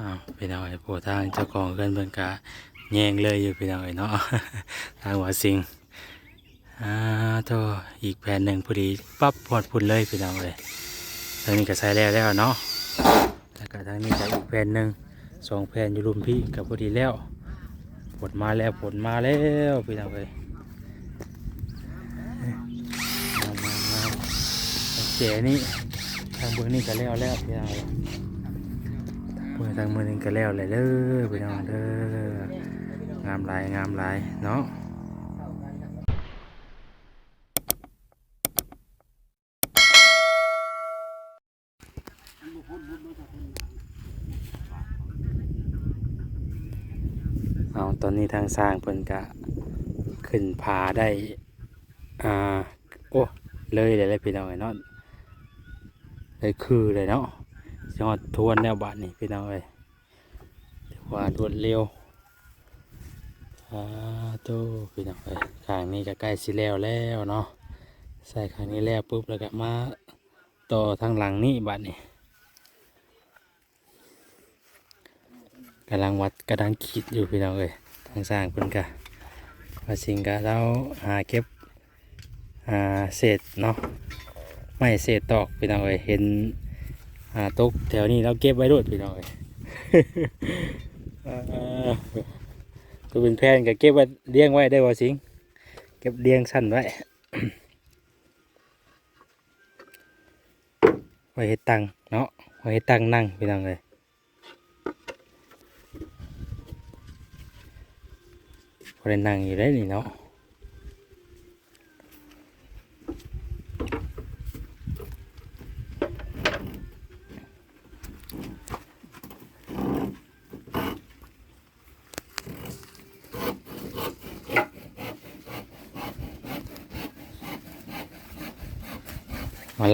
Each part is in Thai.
้าวพี่น้องไอ้ผู้ทางเจ้าของเพื่อนเพิ่นกะแยงเลยอยู่พี่น้องไอ้เนาะทางหัวสิงอ่าโตอีกแผ่นหนึ่งพอดีปั๊บพอดพุ่นเลยพี่น้องเลยทางนี้ก็ใส่แล้วแล้วเนาะแล้วก็ทางนี้ก็อีกแผ่นหนึ่งสองแผ่นอยู่รุมพี่กับพอดีแล้วผลมาแล้วผลมาแล้วพี่น้องเลยมามามาเจ๋นี่ทางเบื้องนี้ก็แล้วแล้วพี่น้องเลย มื่อทางมือหนึงก็แล้วเลยเด้อพี่น้องเด้องามหลายงามหลายเนาะเอาตอนนี้ทางสร้างเพิ่นกะขึ้นผาได้อ่าโอ้เลยเลยเลยพี่น้องเอ้ยเนาะเลยคือเลยเนาะ จังหวัดทวนแนวบ้านนี่พี่น้องเอ้ยถือว่ารวดเร็วอาโตพี่น้องเอ้ยข้างนี้ก็ใกล้สิแล้วแล้วเนาะใส่ข้างนี้แล้วปุ๊บแล้วก็มาต่อทางหลังนี่บ้านนี่กำลังวัดกำลังคิดอยู่พี่น้องเอ้ยทางสร้างเพิ่นกะว่าสิ่งกะเราหาเก็บอ่าเศษเนาะไม่เศษตอกพี่น้องเอ้ยเห็น อาตกแถวนี้เราเก็บไว้ด้วยพี่น้องเอ้ยเอ่อตัวเป็นแพนก็เก็บไว้เลี้ยงไว้ได้บ่สิง เก็บเลี้ยงสั้นไว้ไว้ให้ตังเนาะไว้ให้ตังนั่งพี่น้องเลยพอได้นั่งอยู่ได้นี่เนาะ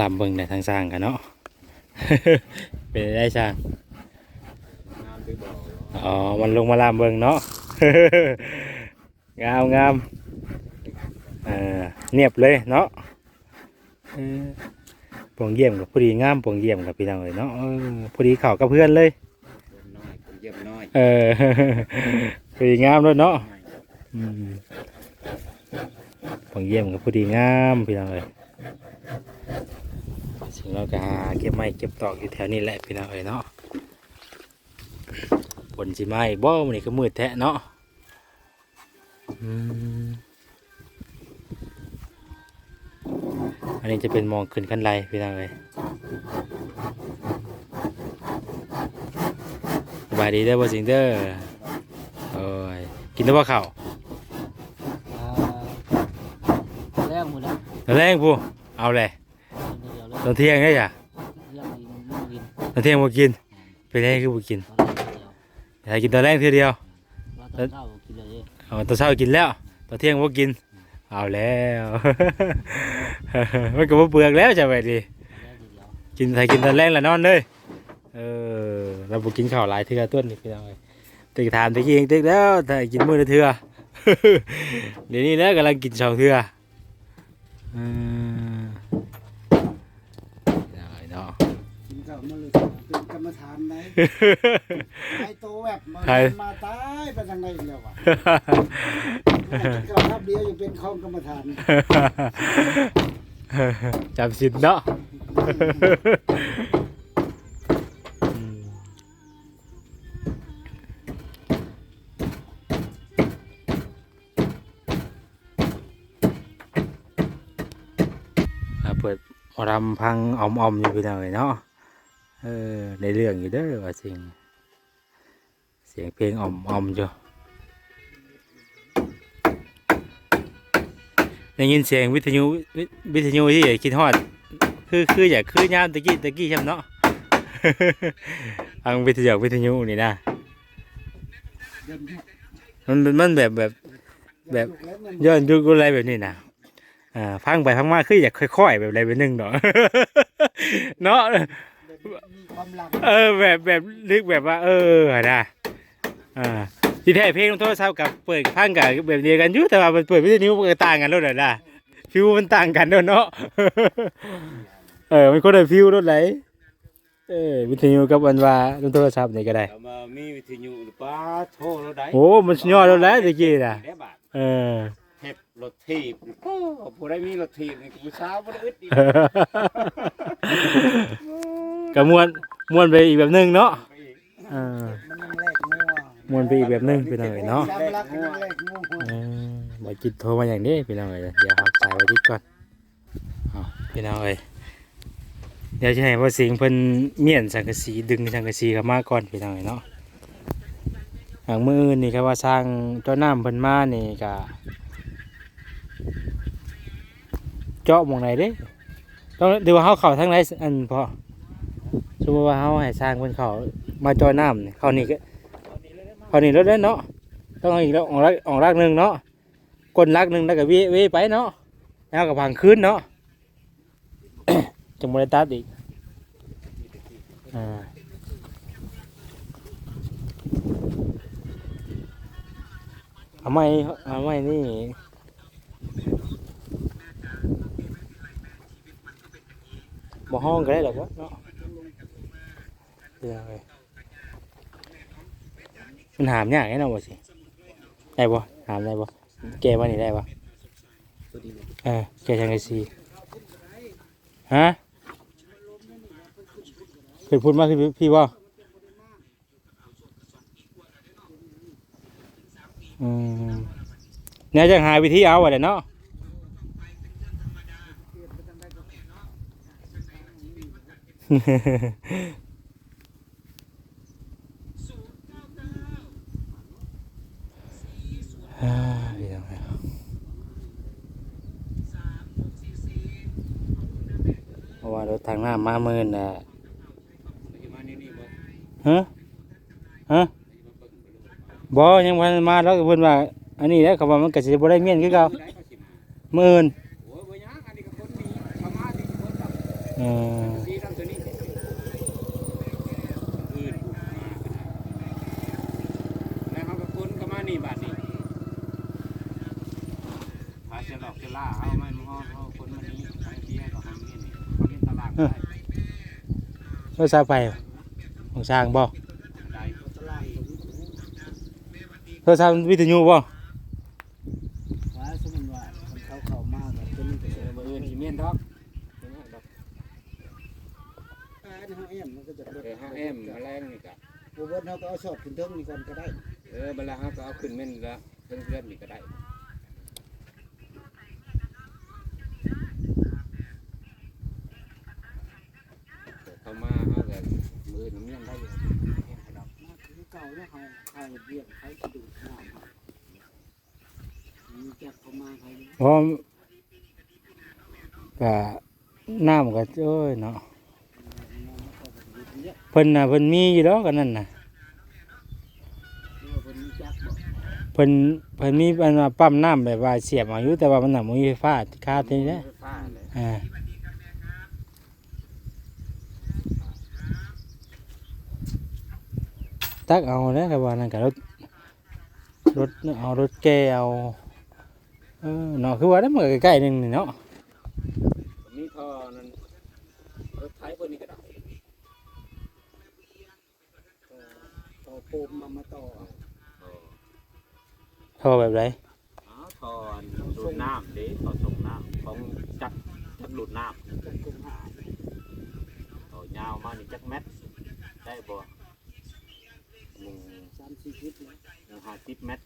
ลำเบิ่งในทางสร้างกันเนาะ เป็นได้สร้างอ๋อ มันลงมาลำเบิ่งเนาะ งามงามเอ่อเนียบเลยเนาะเออปวงเยี่ยมกับพอดีงามปวงเยี่ยมกับพี่น้องเลยเนาะเออพอดีเข่ากับเพื่อนเลยน้อยผมเยี่ยมน้อยเออพอดีงามเลยเนาะอืมปวงเยี่ยมกับพอดีงามพี่น้องเลย สิ่งเราก็หาเก็บไม้เก็บตอกอยู่แถวนี้แหละพี่น้องเลยเนาะผลสิไม้บ่มันนี่ก็มืดแท้เนาะอืมอันนี้จะเป็นมองขึ้นขั้นไรพี่น้องเลยสบายดีเด้อบ่สิงเด้อโอ้ยกินได้บ่ข้าวแรงหมดแล้วตอนแรกผู้เอาเลยเดียวเลย ตอนเที่ยงได้จ้ะเรื่องกินไม่กินตอนเที่ยงบ่กินเป็นไงคือบ่กินตอนแรกเดียวอยากกินตอนแรกเทื่อเดียวว่าตอนเช้ากินเลยเอาตอนเช้ากินแล้วตอนเที่ยงบ่กิน เอาแล้วมันก็บ่เปลืองแล้วจ้ะไปดิแรกเดียวกินใส่กินตอนแรกแล้วนอนเลยเออเราบ่กินข้าวหลายเทื่อต้นนี่พี่น้องเอ้ยตึกถามตะกี้เองตึกแล้วแต่กินมื้อละเทื่อเดี๋ยวนี้แล้วกำลังกินสองเทื่ออืมได้เนาะ กินข้าว มาเลยเป็นกรรมฐานไหนไอ้โตแบบมาใครมาตายไปทางไหนอีกแล้ววะกินข้าวครับเดียวอยู่เป็นของกรรมฐานจำสินเนาะอืมอ่าเปิดหมอรำพังออมๆอยู่พี่น้องเนาะ เออในเรื่องอยู่เด้อว่าจริง เสียงเพลงออมๆจ้ะได้ยินเสียงวิทยุวิทยุที่คิดฮอด คือคืออยากคือยามตะกี้ตะกี้ใช่ไหมเนาะฟังวิทยุวิทยุนี่นะมันมันมันแบบแบบแบบย้อนยุคอะไรแบบนี้นะอ่าฟังไปฟังมาคืออยากค่อยๆแบบอะไรแบบนึงเนาะเนาะ มีความหลังเออแบบแบบนึกแบบว่า เออนะอ่าที่แท้เพลงโทรศัพท์กับเปิดฟังกับแบบเดียวกันอยู่แต่ว่ามันเปิดวิทยุมันก็ต่างกันแล้วนะฟิวมันต่างกันเด้อเนาะเออมันคนละฟิวรถไหนเอ้ยวิทยุกับอันว่าโทรศัพท์นี่ก็ได้แต่มามีวิทยุหรือป้าโทรเราได้โอ้มันสุดยอดแล้วแหละตะกี้น่ะได้บาทเออเห็บ รถถีบโอ้ผู้ใดมีรถถีบนี่กูเช้าบ่ได้อึดอีกก็ม่วนม่วนไปอีกแบบหนึงเนาะไปอีกเออมันยังแลกงัวม่วนไปอีกแบบหนึงพี่น้องเอ้ยเนาะยามรักมันยังแลกงัวเออบ่จิตโทรมาอย่างนี้พี่น้องเอ้ยเดี๋ยวหักสายไว้ดิก่อนเอาพี่น้องเอ้ยเดี๋ยวจะให้พ่อสิงห์เพิ่นเมียนสังกะสีดึงสังกะสีเข้ามาก่อนพี่น้องเอ้ยเนาะหางมืออื่นนี่ครับว่าสร้างเจ้าน้ำเพิ่นมานี่ก็ เจาะมองไหนเด้ต้องเดี๋ยวว่าเฮาเข้าทางไหนอันพอสมมติว่าเฮาให้สร้างเพิ่นเขามาเจาะน้ำนี่เขานี่ก็เขานี่รถได้เนาะต้องเอาอีกแล้วออกรักออกรักหนึ่งเนาะกลรักหนึ่งแล้วก็เวเวไปเนาะแล้วก็พังคืนเนาะจังบริตัดอีกอ่าเอาไม่เอาไม่นี่ บ่ห้องก็ได้หรอกวะเนาะเดี๋ยวไปมันหามยากแน่นอนบ่สิได้ปะถามได้ปะแกว่านี่ได้ปะตัวดีเออแกชังไอซีฮะเพิ่นพูดมากขึ้นพี่ว่าอืมเนี่ยจะหาวิธีเอาอะไรเนาะ อ่า เดี๋ยวนะเพราะว่ารถทางหน้ามาเมินน่ะอยู่มานี่นี่บ่ฮะฮะบ่ยังพันมาแล้วก็เพิ่นว่า อันนี้แหล้วเขาว่ามันก็สิบ่ได้เมียนคือเก่าได้ก็สิมาหมื่นอ้ยบ่ยากอันนี้ก็คนมีพม่าที่คนกับเออ สีทำตัวนี้อื่นมาแล้วเขาก็คนก็มานี่บาดนี้พาจะห ล่าเอาไม่มาเอาเอาคนมานี่ทางเบี้ยกับทางนี้นี่เขาเล่นตลาดได้ราไฟของสร้างบ่ได้ตลาดโทรศัพท์วิทยุบ่ว่าสมมุติว่าเขาเข้ามาก็เป็นเออบ่อื่นสิเมียนดอกเมียนดอกอ่าเฮาแอมมันก็จะเออเฮาแอมแมลงนี่ก็บ่เบิดเฮาก็เอาสอดขึ้นเทิงนี่ก่อนก็ได้ เออเวลาเฮาก็เอาขึ้นเม่นละเพื่อนเพื่อนๆนี่ก็ได้เข้ามาเฮาก็มื อน้ำเมียนได้อยู่มาคือเก่าแล้วเฮาใครเบี้ยใครกระดูกน้ำมีจักเข้ามาใครเพราะก็น้ำก็โอ้ยเนาะเพิ่นน่ะเพิ่นมีอยู่ดอกกันนั่นน่ะเพิ่นมีจักบ่เพิ่นเพิ่นมีอันว่าปั๊มน้ำแบบว่าเสียบเอาอยู่แต่ว่ามันน่ะบ่มีไฟฟ้าคาดนี่แหละฟ้าเลยอ่า ตักเอาแล้วก็ว่านั่นก็รถรถเอารถแกเอาเออเนาะคือว่าได้มันก็ใกล้ๆนึงนี่เนาะมีท่อนั้นรถไถเพิ่นนี่ก็ได้ต่อโปมมามาต่อท่อแบบไรอ๋อท่อดูดน้ำเด้ท่อส่งน้ำของจัดจัดดูดน้จักกุมหาำท่อยาวมานี่จักแมตรได้บ่ มุง3 4ฟิตนะห้าสิบเมตร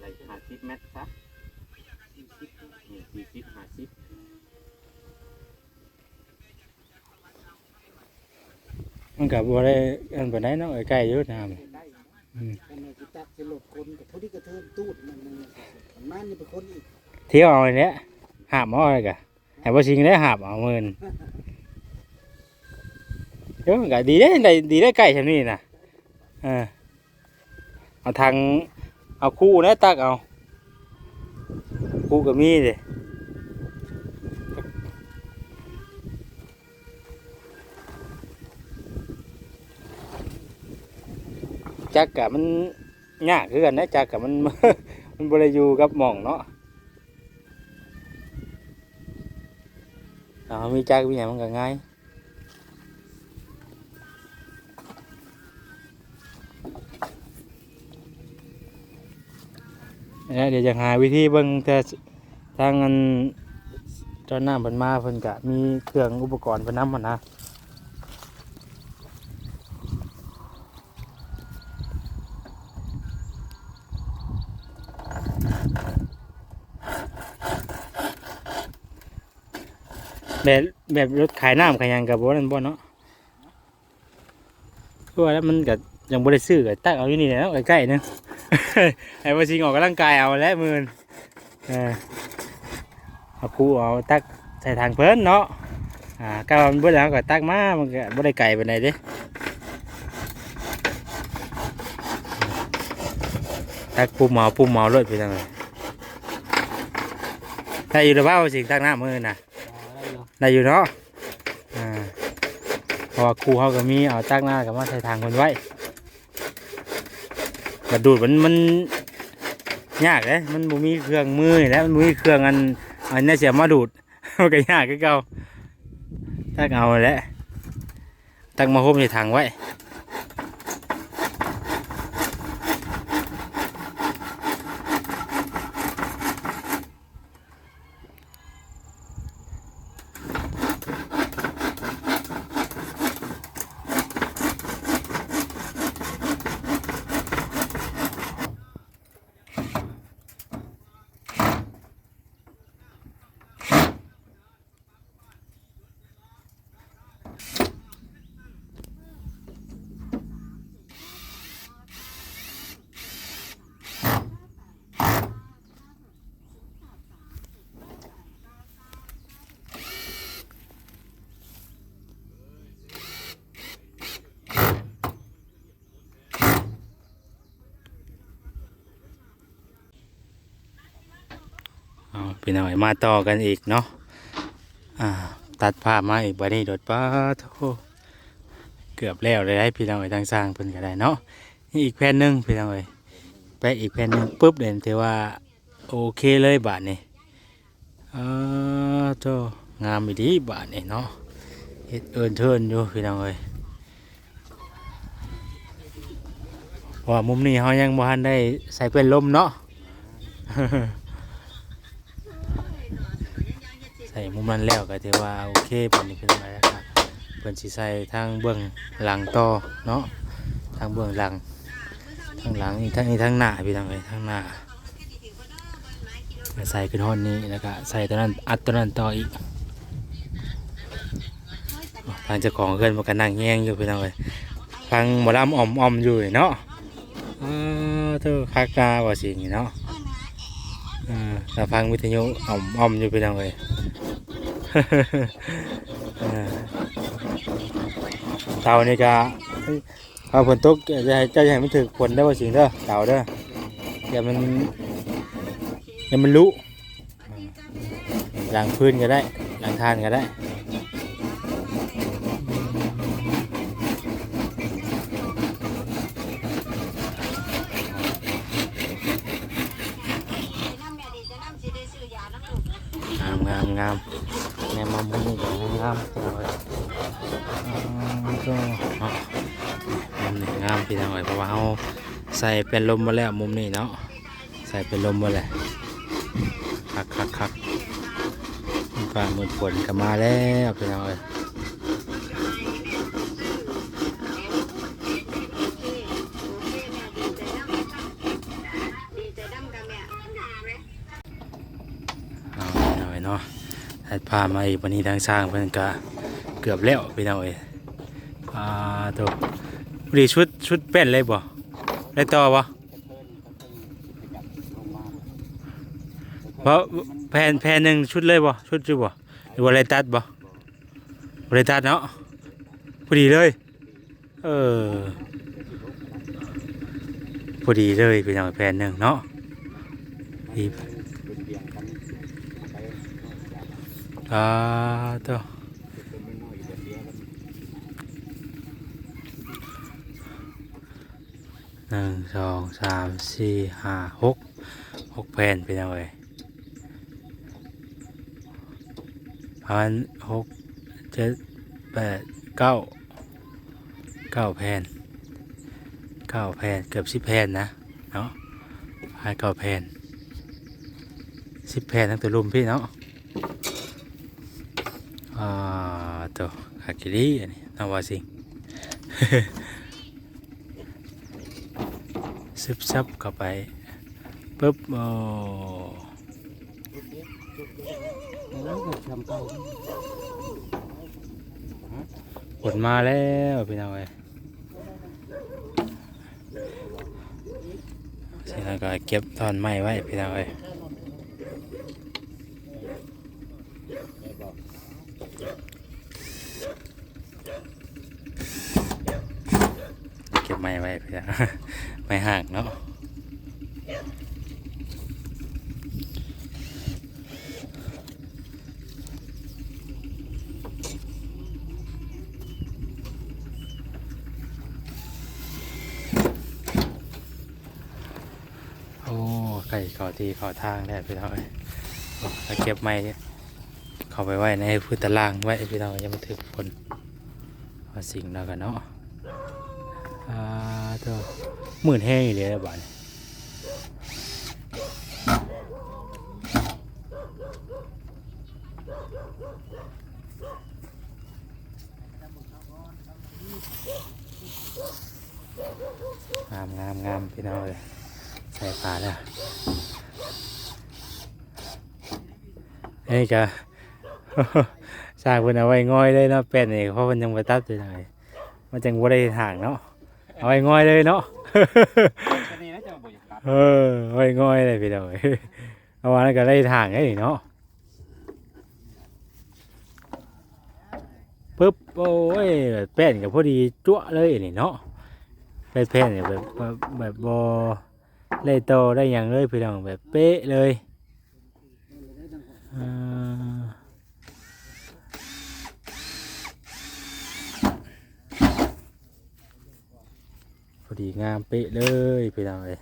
ไรห้าสิบเมตรซะ40ฟิตนี่สี่สิบห้าสิบมันก็บ่ได้อันปานใดเนาะใกล้ๆอยู่น้ำได้อืมอันนี้สิตักสิหลบคนกับผู้ที่กระเทินตูดมันนั่นมันมันนี่เป็นคนอีกเที่ยวเอาอันเนี้ยหาบเอาอะไรกะให้บ่สิงได้หาบเอาหมื่นเดี๋ยวมันก็ดีได้ได้ดีได้ใกล้ฉันนี่น่ะ เออเอาทางเอาคู่นะตักเอา คู่ก็มีเด้จักกะมันยากคือกันนะจักกะมันมันบ่ได้อยู่กับหม่องเนาะเอามีจักมีหยังมันก็ง่าย เดี๋ยวจะหาวิธีเบิ่งแต่ทางอันจ้าหน้าเพิ่นมาเพิ่นก็มีเครื่องอุปกรณ์เพิ่นนำมานะแบบแบบรถขายน้ำขายยังกับบ่นั่นบ่เนาะคือว่าแล้วมันก็ยังบ่ได้ซื้อก็ตักเอาอยู่นี่แหล้วใกล้ๆนึง ไอ้ว่าสิงออกกำลังกายเอาแล้วมือนเออเอาครูเอาตักใส่ทางเพิ่นเนาะอ่าก้าวมันเบิ่แล้วก็ตักมามันก็บ่ได้ไกลปานใดเด้ตักปุ่มเมาปุ่มเมาเลยไปทางไหนถ้าอยู่ระเบ้าสิตักน้ำมือน่ะได้อยู่ได้อยู่เนาะอ่าเพราะว่าครูเขาก็มีเอาตักหน้ากับมาใส่ทางคนไว้ กระดูดมันมันยากเลยมันบ่มีเครื่องมือแล้วมันบ่มีเครื่องอันอันนี้เสียมาดูดมันก็ยากคือเก่าตักเอาแหละตักมาห่มในถังไว้ พี่น้อยมาต่อกันอีกเนาะอ่าตัดภาพมาอีกบัดนี้โดดป้าโทเกือบแล้วเลยให้พี่น้อยทางสร้างเพิ่นก็ได้เนาะนี่อีกแผ่นหนึ่งพี่น้อยไปอีกแผ่นหนึ่งปุ๊บเด่นถือว่าโอเคเลยบาทนี้อ่าโตงามอีดีบาทนี้เนาะเฮ็ดเอินเทินอยู่พี่น้อยเพราะว่ามุมนี้เขายังบ่ทันได้ใส่เป็นลมเนาะ ใส่มุมนั้นแล้วก็ถือว่าโอเคเป็นนี่เป็นอะไรครับเพิ่นสิใส่ทางเบื้องหลังต่อเนาะทางเบื้องหลังทางหลังอีกทางนี้ทางหน้าพี่ทางเลยทางหน้าใส่ขึ้นห้อนนี้แล้วก็ใส่ตัวนั้นอัดตัวนั้นต่ออีกทางเจ้าของเพื่อนมันก็นั่งแย่งอยู่พี่น้องเลยฟังหมอลำอ่อมอ่อมๆอยู่เนาะเอ้าวเธอคักกาว่าสิเนาะอ่าฟังวิทยุอ่อมอ่อมๆอยู่พี่น้องเลย เออเตานี่ก็เอาฝนตกจะให้เจ้าให้มันถึกฝนได้ว่าสิ่งเด้อเต่าเด้ออย่ามันอย่ามันรู้ล้างพื้นก็ได้หล้างทานก็ได้งามงามงาม แม่มามุมนี้ก็งามงามเอาไว้อ่าก็เนาะมุมนี้งามพี่น้องเอ้ยเพราะว่าเราใส่เป็นลมมาแล้วมุมนี้เนาะใส่เป็นลมมาแล้วคักคักคักฟ้ามืดฝนก็มาแล้วพี่น้องเอ้ยเอาพี่น้องเอ้ยเนาะ ให้พามาอีกวันนี้ทางสร้างเพิ่นก็เกือบแล้วพี่น้องเอ้ยอ่าตัวพอดีชุดชุดเป็นเลยบ่ได้ต่อบ่เพราะแผ่นแผ่นหนึ่งชุดเลยบ่ชุดจุบ่หรือว่าอะไรตัดบ่บ่ได้ตัดเนาะพอดีเลย เออพอดีเลยพี่น้องแผ่นหนึ่งเนาะ ดีอ่าตัวหนึ่งสองสามสี่ห้าหกหกแผ่นเป็นยังไงพันหกเจ็ดแปดเก้าเก้าแผ่นเก้าแผ่นเกือบสิบแผ่นนะเนาะให้เก้าแผ่นสิบแผ่นทั้งตัวลุมพี่เนาะอ่า ตัวคากิริอันนี้นาวาสิงซึบซับเข้าไปปุ๊บโอ้แล้วก็ทำเก่าผลมาแล้วพี่น้องเอ้ยสร็จแล้วก็เก็บตอนไม้ไว้พี่น้องเอ้ยเก็บ ไม้ไว้พี่อไม้ห่างเนาะโอ้ไก่ขาทีขาทางแล้พี่น้องเอ้ยโอ้แล้วเก็บไม้เข้าไปไว้ในพื้นตารางไว้พี่น้องยังมาถึงฝนเอาสิ่งแล้วกันเนาะ มื่นแห้งเลยนะบ้านงามงามงามพี่น้องเลยใส่ปลาแล้วนี่ก็สร้างเพิ่นเอาไว้ง่อยเลยเนาะเป็ดนี่เพราะมันยังบ่ตัดอยู่เลยมันจังบ่ได้ทางเนาะเอาไว้ง่อยเลยเนาะ แค่นี้นะจะบ่อยากตัดเออง่อยเลยพี่น้องเอ้ยเอาวันนั้นก็ได้ทางไอ้เนาะปึ๊บโอ้ยแป้นกับพอดีจั่วเลยนี่เนาะแป้นเนี่ยแบบแบบบบบ่ได้โตได้หยังเลยพี่น้องแบบเป๊ะเลยอ่าพอ ดีงามเป๊ะเลยพี่น้องเอ้ย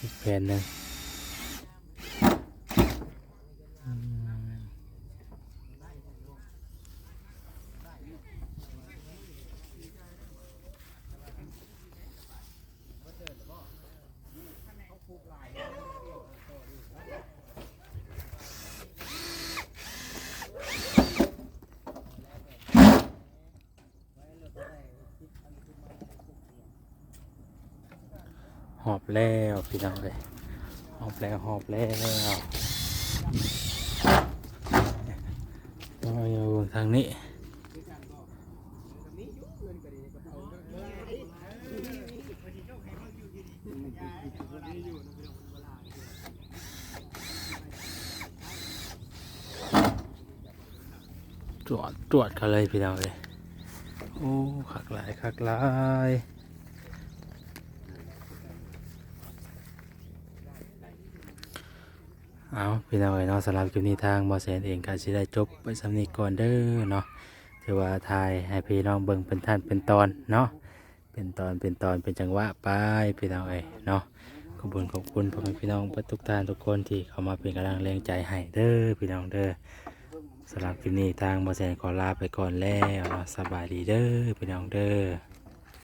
อีกแผ่นหนึ่ง อบแล้วพี่น้องเลยหอบแล้วหอบแล้วเอาอยู่ทางนี้ตรวจตรวจกันเลยพี่น้องเลยโอ้ขักหลายขักหลาย เอาพี่น้องเอ๋ยเนาะสำหรับคลิปนี้ทางบอแสนเองก็สิได้จบไปสำนีก่อนเด้อเนาะถือว่าทายให้พี่น้องเบิ่งเป็นท่านเป็นตอนเนาะเป็นตอนเป็นตอนเป็นจังหวะไปพี่น้องเอ๋ยเนาะขอบคุณขอบคุณพ่อแม่พี่น้องทุกท่านทุกคนที่เข้ามาเป็นกำลังแรงใจให้เด้อพี่น้องเด้อสำหรับคลิปนี้ทางบอแสนขอลาไปก่อนแล้วเนาะสบายดีเด้อพี่น้องเด้อ